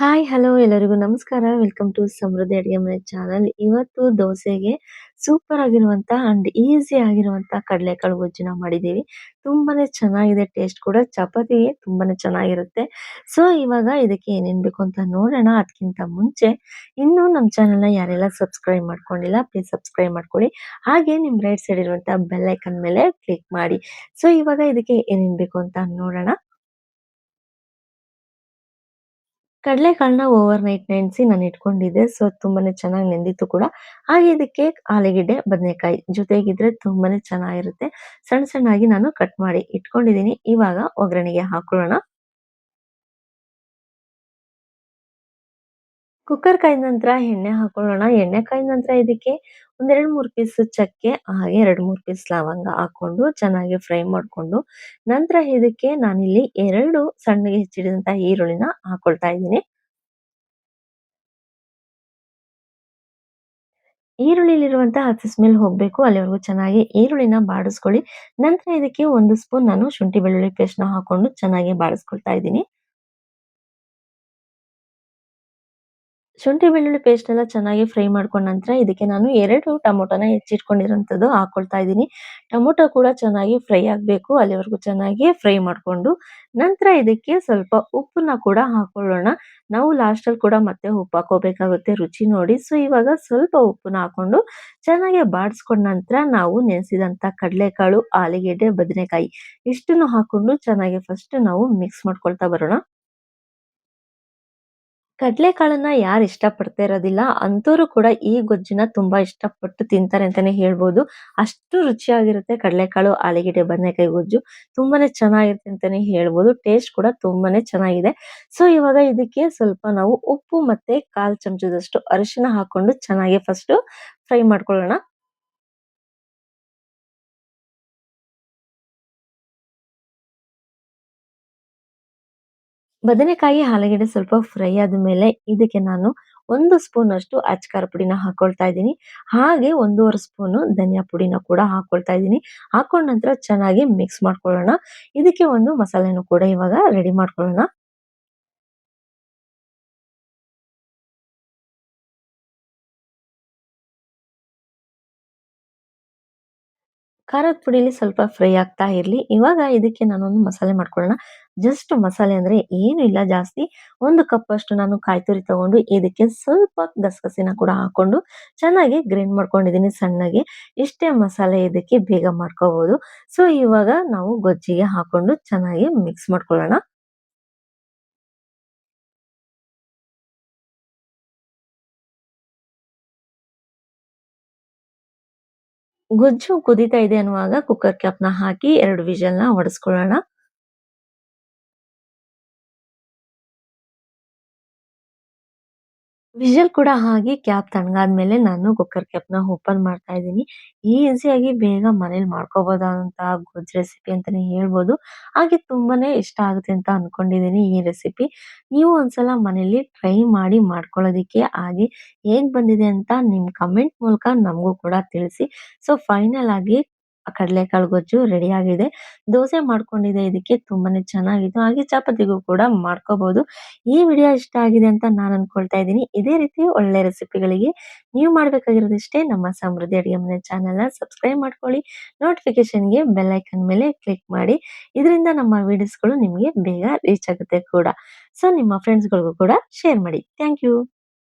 Hi hello ಎಲ್ಲರಿಗೂ ನಮಸ್ಕಾರ. Welcome to ಸಮೃದ್ಧಿ ಅಡುಗೆ ಮನೆ ಚಾನಲ್ ಇವತ್ತು ದೋಸೆಗೆ ಸೂಪರ್ ಆಗಿರುವಂತಹ ಅಂಡ್ ಈಸಿ ಆಗಿರುವಂತ ಕಡಲೆಕಾಳು ಗೊಜ್ಜಿನ ಮಾಡಿದ್ದೀವಿ. ತುಂಬಾನೇ ಚೆನ್ನಾಗಿದೆ ಟೇಸ್ಟ್ ಕೂಡ. ಚಪಾತಿಗೆ ತುಂಬಾನೇ ಚೆನ್ನಾಗಿರುತ್ತೆ. ಸೊ ಇವಾಗ ಇದಕ್ಕೆ ಏನೇನ್ ಬೇಕು ಅಂತ ನೋಡೋಣ. ಅದಕ್ಕಿಂತ ಮುಂಚೆ ಇನ್ನು ನಮ್ಮ ಚಾನಲ್ನ ಯಾರೆಲ್ಲ ಸಬ್ಸ್ಕ್ರೈಬ್ ಮಾಡ್ಕೊಂಡಿಲ್ಲ ಪ್ಲೀಸ್ ಸಬ್ಸ್ಕ್ರೈಬ್ ಮಾಡ್ಕೊಳ್ಳಿ. ಹಾಗೆ ನಿಮ್ ರೈಟ್ ಸೈಡ್ ಇರುವಂತಹ ಬೆಲ್ ಐಕನ್ ಮೇಲೆ ಕ್ಲಿಕ್ ಮಾಡಿ. ಸೊ ಇವಾಗ ಇದಕ್ಕೆ ಏನೇನ್ ಬೇಕು ಅಂತ ನೋಡೋಣ. ಕಡಲೆಕಾಳನ್ನ ಓವರ್ ನೈಟ್ ನೆನೆಸಿ ನಾನು ಇಟ್ಕೊಂಡಿದ್ದೆ ಸೊ ತುಂಬಾನೇ ಚೆನ್ನಾಗಿ ನೆಂದಿತ್ತು ಕೂಡ. ಹಾಗೆ ಇದಕ್ಕೆ ಆಲೂಗೆಡ್ಡೆ, ಬದನೆಕಾಯಿ ಜೊತೆಗಿದ್ರೆ ತುಂಬಾನೇ ಚೆನ್ನಾಗಿರುತ್ತೆ. ಸಣ್ಣ ಸಣ್ಣಾಗಿ ನಾನು ಕಟ್ ಮಾಡಿ ಇಟ್ಕೊಂಡಿದ್ದೀನಿ. ಇವಾಗ ಒಗ್ಗರಣೆಗೆ ಹಾಕೊಳ್ಳೋಣ. ಕುಕ್ಕರ್ ಕಾಯ್ದ ನಂತರ ಎಣ್ಣೆ ಹಾಕೊಳ್ಳೋಣ. ಎಣ್ಣೆ ಕಾಯ್ದ ನಂತರ ಇದಕ್ಕೆ ಒಂದೆರಡು ಮೂರು ಪೀಸ್ ಚಕ್ಕೆ, ಹಾಗೆ ಎರಡು ಮೂರು ಪೀಸ್ ಲವಂಗ ಹಾಕೊಂಡು ಚೆನ್ನಾಗಿ ಫ್ರೈ ಮಾಡ್ಕೊಂಡು ನಂತರ ಇದಕ್ಕೆ ನಾನಿಲ್ಲಿ ಎರಡು ಸಣ್ಣಗೆ ಹೆಚ್ಚಿಡಿದಂತಹ ಈರುಳ್ಳಿನ ಹಾಕೊಳ್ತಾ ಇದ್ದೀನಿ. ಈರುಳ್ಳಿಲಿರುವಂತಹ ಹಸಿ ಸ್ಮೆಲ್ ಹೋಗ್ಬೇಕು. ಅಲ್ಲಿವರೆಗೂ ಚೆನ್ನಾಗಿ ಈರುಳ್ಳಿನ ಬಾಡಿಸ್ಕೊಳ್ಳಿ. ನಂತರ ಇದಕ್ಕೆ ಒಂದು ಸ್ಪೂನ್ ನಾನು ಶುಂಠಿ ಬೆಳ್ಳುಳ್ಳಿ ಪೇಸ್ಟ್ನ ಹಾಕೊಂಡು ಚೆನ್ನಾಗಿ ಬಾಡಿಸ್ಕೊಳ್ತಾ ಇದ್ದೀನಿ. ಶುಂಠಿ ಬೆಳ್ಳುಳ್ಳಿ ಪೇಸ್ಟ್ ಎಲ್ಲ ಚೆನ್ನಾಗಿ ಫ್ರೈ ಮಾಡ್ಕೊಂಡ ನಂತರ ಇದಕ್ಕೆ ನಾನು ಎರಡು ಟೊಮೊಟೊನ ಹೆಚ್ಚಿಟ್ಕೊಂಡಿರೋಂಥದ್ದು ಹಾಕೊಳ್ತಾ ಇದ್ದೀನಿ. ಟೊಮೊಟೊ ಕೂಡ ಚೆನ್ನಾಗಿ ಫ್ರೈ ಆಗಬೇಕು, ಅಲ್ಲಿವರೆಗೂ ಚೆನ್ನಾಗಿ ಫ್ರೈ ಮಾಡಿಕೊಂಡು. ನಂತರ ಇದಕ್ಕೆ ಸ್ವಲ್ಪ ಉಪ್ಪನ್ನ ಕೂಡ ಹಾಕೊಳ್ಳೋಣ. ನಾವು ಲಾಸ್ಟಲ್ಲಿ ಕೂಡ ಮತ್ತೆ ಉಪ್ಪು ಹಾಕೋಬೇಕಾಗುತ್ತೆ, ರುಚಿ ನೋಡಿ. ಸೊ ಇವಾಗ ಸ್ವಲ್ಪ ಉಪ್ಪನ್ನ ಹಾಕೊಂಡು ಚೆನ್ನಾಗಿ ಬಾಡಿಸ್ಕೊಂಡ ನಂತರ ನಾವು ನೆನೆಸಿದಂಥ ಕಡಲೆಕಾಳು, ಆಲೂಗೆಡ್ಡೆ, ಬದನೆಕಾಯಿ ಇಷ್ಟನ್ನು ಹಾಕೊಂಡು ಚೆನ್ನಾಗಿ ಫಸ್ಟ್ ನಾವು ಮಿಕ್ಸ್ ಮಾಡ್ಕೊಳ್ತಾ ಬರೋಣ. ಕಡ್ಲೆಕಾಳನ್ನ ಯಾರು ಇಷ್ಟಪಡ್ತಾ ಇರೋದಿಲ್ಲ ಅಂಥವ್ರು ಕೂಡ ಈ ಗೊಜ್ಜನ್ನ ತುಂಬಾ ಇಷ್ಟಪಟ್ಟು ತಿಂತಾರೆ ಅಂತಾನೆ ಹೇಳ್ಬೋದು. ಅಷ್ಟು ರುಚಿಯಾಗಿರುತ್ತೆ ಕಡಲೆಕಾಳು, ಆಲೂಗೆಡ್ಡೆ, ಬದನೆಕಾಯಿ ಗೊಜ್ಜು. ತುಂಬಾನೇ ಚೆನ್ನಾಗಿರುತ್ತೆ ಅಂತಾನೆ ಹೇಳ್ಬೋದು. ಟೇಸ್ಟ್ ಕೂಡ ತುಂಬಾನೇ ಚೆನ್ನಾಗಿದೆ. ಸೊ ಇವಾಗ ಇದಕ್ಕೆ ಸ್ವಲ್ಪ ನಾವು ಉಪ್ಪು ಮತ್ತೆ ಕಾಲ್ ಚಮಚದಷ್ಟು ಅರಿಶಿನ ಹಾಕೊಂಡು ಚೆನ್ನಾಗಿ ಫಸ್ಟು ಫ್ರೈ ಮಾಡ್ಕೊಳ್ಳೋಣ. ಬದನೆಕಾಯಿ, ಆಲೂಗೆಡ್ಡೆ ಸ್ವಲ್ಪ ಫ್ರೈ ಆದ ಮೇಲೆ ಇದಕ್ಕೆ ನಾನು ಒಂದು ಸ್ಪೂನ್ ಅಷ್ಟು ಅಚ್ಕಾರ ಪುಡಿನ ಹಾಕೊಳ್ತಾ ಇದ್ದೀನಿ. ಹಾಗೆ ಒಂದೂವರೆ ಸ್ಪೂನ್ ಧನಿಯಾ ಪುಡಿನ ಕೂಡ ಹಾಕೊಳ್ತಾ ಇದ್ದೀನಿ. ಹಾಕೊಂಡ ನಂತರ ಚೆನ್ನಾಗಿ ಮಿಕ್ಸ್ ಮಾಡ್ಕೊಳ್ಳೋಣ. ಇದಕ್ಕೆ ಒಂದು ಮಸಾಲೆನೂ ಕೂಡ ಇವಾಗ ರೆಡಿ ಮಾಡ್ಕೊಳ್ಳೋಣ. ಖಾರದ ಪುಡಿಲಿ ಸ್ವಲ್ಪ ಫ್ರೈ ಆಗ್ತಾ ಇರಲಿ ಇವಾಗ ಇದಕ್ಕೆ ನಾನೊಂದು ಮಸಾಲೆ ಮಾಡ್ಕೊಳ್ಳೋಣ. ಜಸ್ಟ್ ಮಸಾಲೆ ಅಂದ್ರೆ ಏನು ಇಲ್ಲ, ಜಾಸ್ತಿ. ಒಂದು ಕಪ್ ಅಷ್ಟು ನಾನು ಕಾಯಿ ತುರಿ ತಗೊಂಡು ಇದಕ್ಕೆ ಸ್ವಲ್ಪ ಗಸಗಸಿನ ಕೂಡ ಹಾಕೊಂಡು ಚೆನ್ನಾಗಿ ಗ್ರೈಂಡ್ ಮಾಡ್ಕೊಂಡಿದ್ದೀನಿ ಸಣ್ಣಗೆ. ಇಷ್ಟೇ ಮಸಾಲೆ ಇದಕ್ಕೆ ಬೇಗ ಮಾಡ್ಕೋಬಹುದು. ಸೊ ಇವಾಗ ನಾವು ಗೊಜ್ಜಿಗೆ ಹಾಕೊಂಡು ಚೆನ್ನಾಗಿ ಮಿಕ್ಸ್ ಮಾಡ್ಕೊಳ್ಳೋಣ. ಗೊಜ್ಜು ಕುದಿತಾ ಇದೆ ಅನ್ನುವಾಗ ಕುಕ್ಕರ್ ಕ್ಯಾಪ್‌ನ ಹಾಕಿ ಎರಡು ವಿಷಲ್‌ನ ಹೊಡೆಸ್ಕೊಳ್ಳೋಣ. ವಿಷಲ್ ಕೂಡ ಹಾಗೆ ಕ್ಯಾಪ್ ತಣ್ಣಗಾದ್ಮೇಲೆ ನಾನು ಕುಕ್ಕರ್ನ ಓಪನ್ ಮಾಡ್ತಾ ಇದ್ದೀನಿ. ಆಗಿ ಬೇಗ ಮನೇಲಿ ಮಾಡ್ಕೋಬಹುದಾದಂತಹ ಗೊಜ್ಜು ರೆಸಿಪಿ ಅಂತಾನೆ ಹೇಳ್ಬೋದು. ಹಾಗೆ ತುಂಬಾನೇ ಇಷ್ಟ ಆಗುತ್ತೆ ಅಂತ ಅನ್ಕೊಂಡಿದ್ದೀನಿ ಈ ರೆಸಿಪಿ. ನೀವು ಒಂದ್ಸಲ ಮನೇಲಿ ಟ್ರೈ ಮಾಡಿ ಮಾಡ್ಕೊಳ್ಳೋದಿಕ್ಕೆ ಹಾಗೆ ಹೇಗ್ ಬಂದಿದೆ ಅಂತ ನಿಮ್ ಕಮೆಂಟ್ ಮೂಲಕ ನಮಗೂ ಕೂಡ ತಿಳಿಸಿ. ಸೊ ಫೈನಲ್ ಆಗಿ ಕಡಲೆಕಾಳು ಗೊಜ್ಜು ರೆಡಿ ಆಗಿದೆ. ದೋಸೆ ಮಾಡ್ಕೊಂಡಿದೆ ಇದಕ್ಕೆ ತುಂಬಾನೇ ಚೆನ್ನಾಗಿತ್ತು. ಹಾಗೆ ಚಪಾತಿಗೂ ಕೂಡ ಮಾಡ್ಕೋಬಹುದು. ಈ ವಿಡಿಯೋ ಇಷ್ಟ ಆಗಿದೆ ಅಂತ ನಾನು ಅನ್ಕೊಳ್ತಾ ಇದ್ದೀನಿ. ಇದೇ ರೀತಿ ಒಳ್ಳೆ ರೆಸಿಪಿಗಳಿಗೆ ನೀವು ಮಾಡ್ಬೇಕಾಗಿರೋದಿಷ್ಟೇ ನಮ್ಮ ಸಮೃದ್ಧಿ ಅಡುಗೆ ಮನೆ ಚಾನೆಲ್‌ನ ಸಬ್ಸ್ಕ್ರೈಬ್ ಮಾಡ್ಕೊಳ್ಳಿ. ನೋಟಿಫಿಕೇಷನ್‌ಗೆ ಬೆಲ್ ಐಕನ್ ಮೇಲೆ ಕ್ಲಿಕ್ ಮಾಡಿ. ಇದರಿಂದ ನಮ್ಮ ವಿಡಿಯೋಸ್‌ಗಳು ನಿಮಗೆ ಬೇಗ ರೀಚ್ ಆಗುತ್ತೆ ಕೂಡ. ಸೊ ನಿಮ್ಮ ಫ್ರೆಂಡ್ಸ್‌ಗಳಿಗೂ ಕೂಡ ಶೇರ್ ಮಾಡಿ. Thank you.